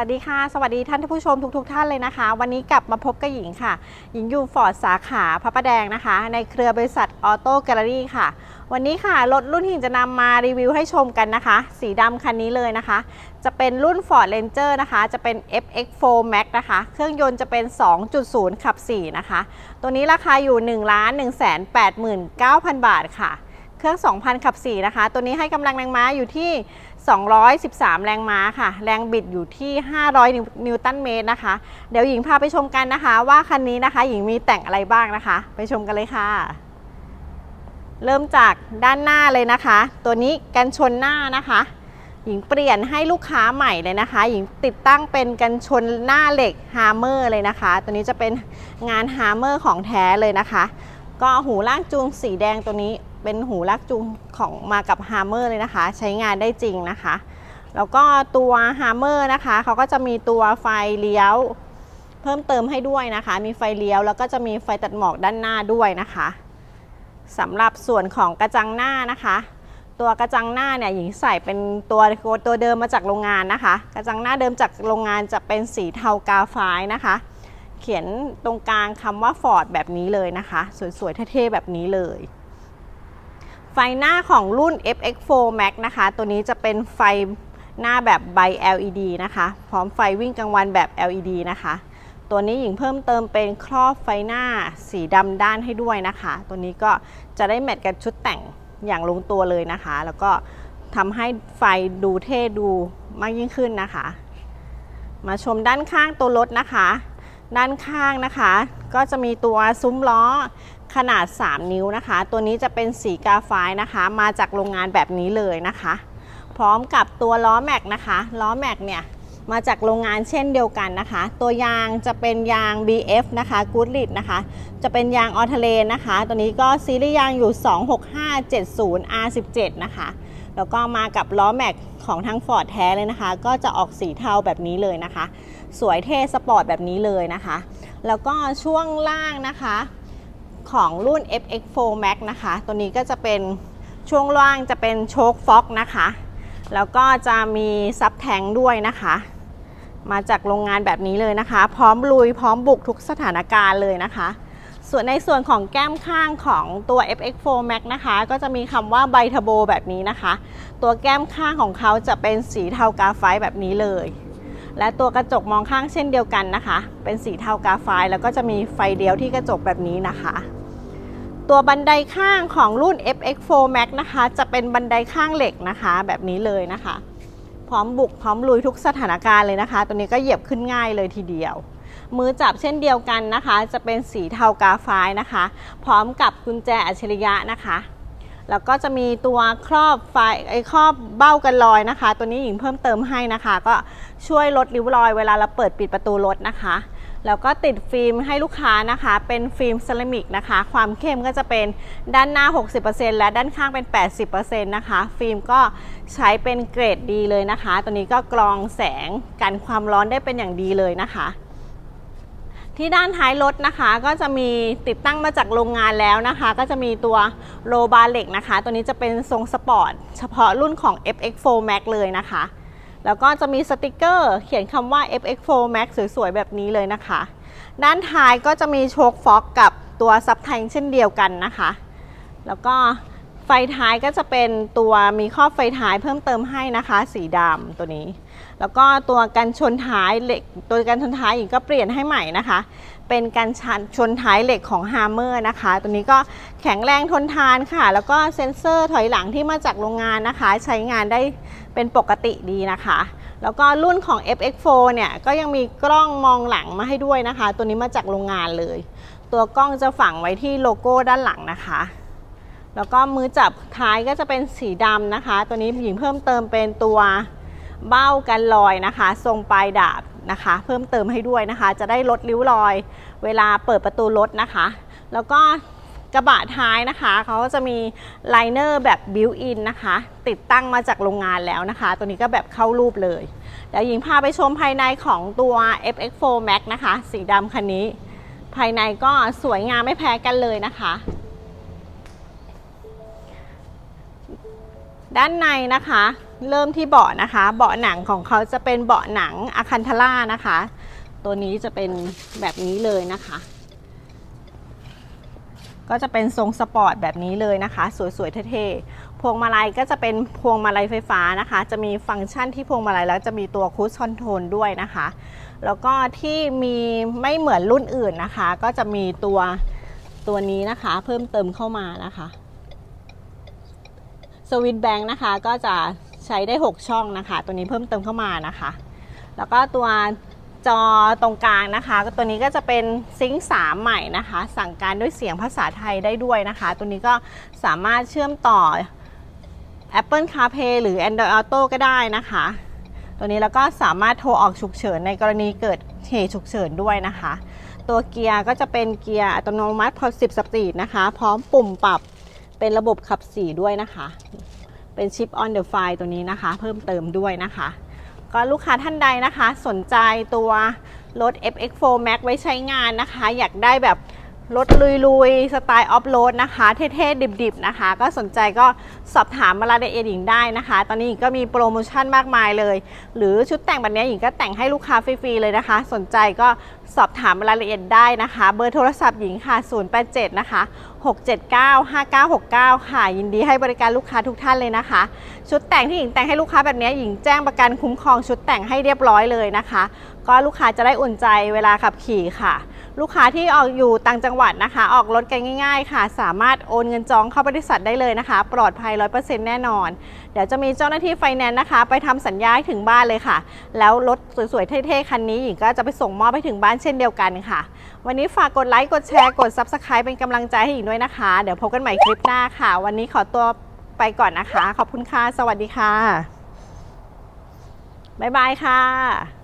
วัสดีค่ะ สวัสดีท่านผู้ชมทุกๆท่านเลยนะคะ วันนี้กลับมาพบกับหญิงค่ะ หญิงอยู่ฟอร์ดสาขาพระประแดงนะคะ ในเครือบริษัทออโต้แกลเลอรี่ค่ะ วันนี้ค่ะ รถรุ่นที่หญิงจะนำมารีวิวให้ชมกันนะคะ สีดำคันนี้เลยนะคะ จะเป็นรุ่น Ford Ranger นะคะ จะเป็น FX4 Max นะคะ เครื่องยนต์จะเป็น 2.0 ขับ 4 นะคะ ตัวนี้ราคาอยู่ 1 1 8 9 0 0 0 บาทค่ะ เครื่อง 2,000 ขับ 4 นะคะ ตัวนี้ให้กำลังแรงม้าอยู่ที่ 213 แรงม้าค่ะ แรงบิดอยู่ที่ 500นิวนิวตันเมตรนะคะ เดี๋ยวหญิงพาไปชมกันนะคะ ว่าคันนี้นะคะหญิงมีแต่งอะไรบ้างนะคะ ไปชมกันเลยค่ะ เริ่มจากด้านหน้าเลยนะคะ ตัวนี้กันชนหน้านะคะ หญิงเปลี่ยนให้ลูกค้าใหม่เลยนะคะ หญิงติดตั้งเป็นกันชนหน้าเหล็กฮาร์เมอร์เลยนะคะ ตัวนี้จะเป็นงานฮาร์เมอร์ของแท้เลยนะคะ ก็หูลากจูงสีแดงตัวนี้ เป็นหูลากจูงของมากับฮาร์เมอร์เลยนะคะ ใช้งานได้จริงนะคะ แล้วก็ตัวฮาร์เมอร์นะคะเขาก็จะมีตัวไฟเลี้ยว เพิ่มเติมให้ด้วยนะคะ มีไฟเลี้ยวแล้วก็จะมีไฟตัดหมอกด้านหน้าด้วยนะคะสำหรับส่วนของกระจังหน้านะคะ ตัวกระจังหน้าเนี่ยหญิงใส่เป็นตัวตัวเดิมมาจากโรงงานนะคะ กระจังหน้าเดิมจากโรงงานจะเป็นสีเทากาไฟนะคะ เขียนตรงกลางคำว่า Ford แบบนี้เลยนะคะ สวยๆเท่ๆแบบนี้เลย ไฟหน้าของรุ่น FX4 Max นะคะ ตัวนี้จะเป็นไฟหน้าแบบใบ LED นะคะ พร้อมไฟวิ่งกลางวันแบบ LED นะคะ ตัวนี้หญิงเพิ่มเติมเป็นครอบไฟหน้าสีดำด้านให้ด้วยนะคะ ตัวนี้ก็จะได้แมทกับชุดแต่งอย่างลงตัวเลยนะคะ แล้วก็ทำให้ไฟดูเท่ดูมากยิ่งขึ้นนะคะ มาชมด้านข้างตัวรถนะคะ ด้านข้างนะคะ ก็จะมีตัวซุ้มล้อ ขนาด 3 นิ้วนะคะ ตัวนี้จะเป็นสีกาไฟนะคะ มาจากโรงงานแบบนี้เลยนะคะ พร้อมกับตัวล้อแม็กนะคะ ล้อแม็กเนี่ยมาจากโรงงานเช่นเดียวกันนะคะ ตัวยางจะเป็นยาง BF นะคะ Goodrich นะคะ จะเป็นยางออทเลนนะคะ ตัวนี้ก็ซีรีส์ยางอยู่ 26570 R17 นะคะ แล้วก็มากับล้อแม็กของทาง Ford แท้เลยนะคะ ก็จะออกสีเทาแบบนี้เลยนะคะ สวยเท่สปอร์ตแบบนี้เลยนะคะ แล้วก็ช่วงล่างนะคะ ของรุ่น FX4 Max นะคะ ตัวนี้ก็จะเป็นช่วงล่างจะเป็นโชคฟ็อกนะคะ แล้วก็จะมีซับแทงด้วยนะคะ มาจากโรงงานแบบนี้เลยนะคะ พร้อมลุยพร้อมบุกทุกสถานการณ์เลยนะคะ ส่วนในส่วนของแก้มข้างของตัว FX4 Max นะคะ ก็จะมีคำว่าไบท์โบแบบนี้นะคะ ตัวแก้มข้างของเขาจะเป็นสีเทากาไฟแบบนี้เลยและตัวกระจกมองข้างเช่นเดียวกันนะคะ เป็นสีเทากาไฟแล้วก็จะมีไฟเลี้ยวที่กระจกแบบนี้นะคะ ตัวบันไดข้างของรุ่น FX4 Max นะคะ จะเป็นบันไดข้างเหล็กนะคะ แบบนี้เลยนะคะ พร้อมบุกพร้อมลุยทุกสถานการณ์เลยนะคะ ตัวนี้ก็เหยียบขึ้นง่ายเลยทีเดียว มือจับเช่นเดียวกันนะคะ จะเป็นสีเทากาไฟนะคะ พร้อมกับกุญแจอัจฉริยะนะคะ แล้วก็จะมีตัวครอบไฟไอ้ครอบเบ้ากันรอยนะคะ ตัวนี้หญิงเพิ่มเติมให้นะคะ ก็ช่วยลดริ้วรอยเวลาเราเปิดปิดประตูรถนะคะแล้วก็ติดฟิล์มให้ลูกค้านะคะ เป็นฟิล์มเซรามิกนะคะ ความเข้มก็จะเป็นด้านหน้า 60%และด้านข้างเป็น 80%นะคะ ฟิล์มก็ใช้เป็นเกรดดีเลยนะคะ ตัวนี้ก็กรองแสงกันความร้อนได้เป็นอย่างดีเลยนะคะ ที่ด้านท้ายรถนะคะ ก็จะมีติดตั้งมาจากโรงงานแล้วนะคะ ก็จะมีตัวโลบาร์เหล็กนะคะ ตัวนี้จะเป็นทรงสปอร์ตเฉพาะรุ่นของ FX4 Max เลยนะคะ แล้วก็จะมีสติกเกอร์ เขียนคำว่า FX4 Max สวยๆ แบบนี้เลยนะคะ ด้านท้ายก็จะมีโชคฟ็อกกับตัวซับแทงเช่นเดียวกันนะคะ แล้วก็ ฟท้ายก็จะเป็นตัวมีครอบไฟท้ายเพิ่มเติมให้นะคะ สีดำตัวนี้ แล้วก็ตัวกันชนท้ายเหล็กตัวกันชนท้ายอีกก็เปลี่ยนให้ใหม่นะคะ เป็นกันชนชนท้ายเหล็กของฮาร์เมอร์นะคะ ตัวนี้ก็แข็งแรงทนทานค่ะ แล้วก็เซ็นเซอร์ถอยหลังที่มาจากโรงงานนะคะ ใช้งานได้เป็นปกติดีนะคะ แล้วก็รุ่นของ FX4 เนี่ยก็ยังมีกล้องมองหลังมาให้ด้วยนะคะ ตัวนี้มาจากโรงงานเลย ตัวกล้องจะฝังไว้ที่โลโก้ด้านหลังนะคะ แล้วก็มือจับท้ายก็จะเป็นสีดำนะคะ ตัวนี้หญิงเพิ่มเติมเป็นตัวเบ้ากันรอยนะคะ ทรงปลายดาบนะคะ เพิ่มเติมให้ด้วยนะคะ จะได้ลดริ้วรอย เวลาเปิดประตูรถนะคะ แล้วก็กระบะท้ายนะคะเขาก็จะมีไลเนอร์แบบบิวอินนะคะ ติดตั้งมาจากโรงงานแล้วนะคะ ตัวนี้ก็แบบเข้ารูปเลยเดี๋ยวหญิงพาไปชมภายในของตัว FX4 Max นะคะ สีดำคันนี้ ภายในก็สวยงามไม่แพ้กันเลยนะคะ ด้านในนะคะ เริ่มที่เบาะนะคะ เบาะหนังของเขาจะเป็นเบาะหนังอะคันทล่านะคะ ตัวนี้จะเป็นแบบนี้เลยนะคะ ก็จะเป็นทรงสปอร์ตแบบนี้เลยนะคะ สวยๆเท่ๆพวงมาลัยก็จะเป็นพวงมาลัยไฟฟ้านะคะ จะมีฟังก์ชันที่พวงมาลัยแล้วจะมีตัวคูชคอนโทรลด้วยนะคะ แล้วก็ที่มีไม่เหมือนรุ่นอื่นนะคะ ก็จะมีตัวตัวนี้นะคะ เพิ่มเติมเข้ามานะคะ สวิตแบงค์นะคะก็จะใช้ได้ 6 ช่องนะคะ ตัวนี้เพิ่มเติมเข้ามานะคะ แล้วก็ตัวจอตรงกลางนะคะตัวนี้ก็จะเป็นซิงค์3ใหม่นะคะ สั่งการด้วยเสียงภาษาไทยได้ด้วยนะคะ ตัวนี้ก็สามารถเชื่อมต่อ Apple CarPlay หรือ Android Auto ก็ได้นะคะ ตัวนี้แล้วก็สามารถโทรออกฉุกเฉินในกรณีเกิดเหตุฉุกเฉินด้วยนะคะ ตัวเกียร์ก็จะเป็นเกียร์อัตโนมัติพอ10สปีดนะคะ พร้อมปุ่มปรับ เป็นระบบขับสีด้วยนะคะ เป็นชิป on the fly ตัวนี้นะคะ เพิ่มเติมด้วยนะคะ ก็ลูกค้าท่านใดนะคะ สนใจตัวรถ FX4 Max ไว้ใช้งานนะคะ อยากได้แบบ รถลุยๆ สไตล์ออฟโรดนะคะ เท่ๆ ดิบๆ นะคะ ก็สนใจก็สอบถามมาลาเดเอหญิงได้นะคะ ตอนนี้หญิงก็มีโปรโมชั่นมากมายเลย หรือชุดแต่งแบบนี้หญิงก็แต่งให้ลูกค้าฟรีๆ เลยนะคะ สนใจก็สอบถามรายละเอียดได้นะคะ เบอร์โทรศัพท์หญิงค่ะ 087 นะคะ 679 5969 ค่ะ ยินดีให้บริการลูกค้าทุกท่านเลยนะคะ ชุดแต่งที่หญิงแต่งให้ลูกค้าแบบนี้หญิงแจ้งประกันคุ้มครองชุดแต่งให้เรียบร้อยเลยนะคะ ก็ลูกค้าจะได้อุ่นใจเวลาขับขี่ค่ะ ลูกค้าที่ออกอยู่ต่างจังหวัดนะคะ ออกรถกันง่าย ๆ ค่ะ สามารถโอนเงินจองเข้าบริษัทได้เลยนะคะ ปลอดภัย 100%แน่นอน เดี๋ยวจะมีเจ้าหน้าที่ไฟแนนซ์นะคะ ไปทำสัญญาให้ถึงบ้านเลยค่ะ แล้วรถสวยๆ เท่ๆ คันนี้หญิงก็จะไปส่งมอบให้ถึงบ้านเช่นเดียวกันค่ะ วันนี้ฝากกดไลค์กดแชร์กด Subscribe เป็นกำลังใจให้หญิงด้วยนะคะ เดี๋ยวพบกันใหม่คลิปหน้าค่ะ วันนี้ขอตัวไปก่อนนะคะ ขอบคุณค่ะ สวัสดีค่ะบ๊ายบายค่ะ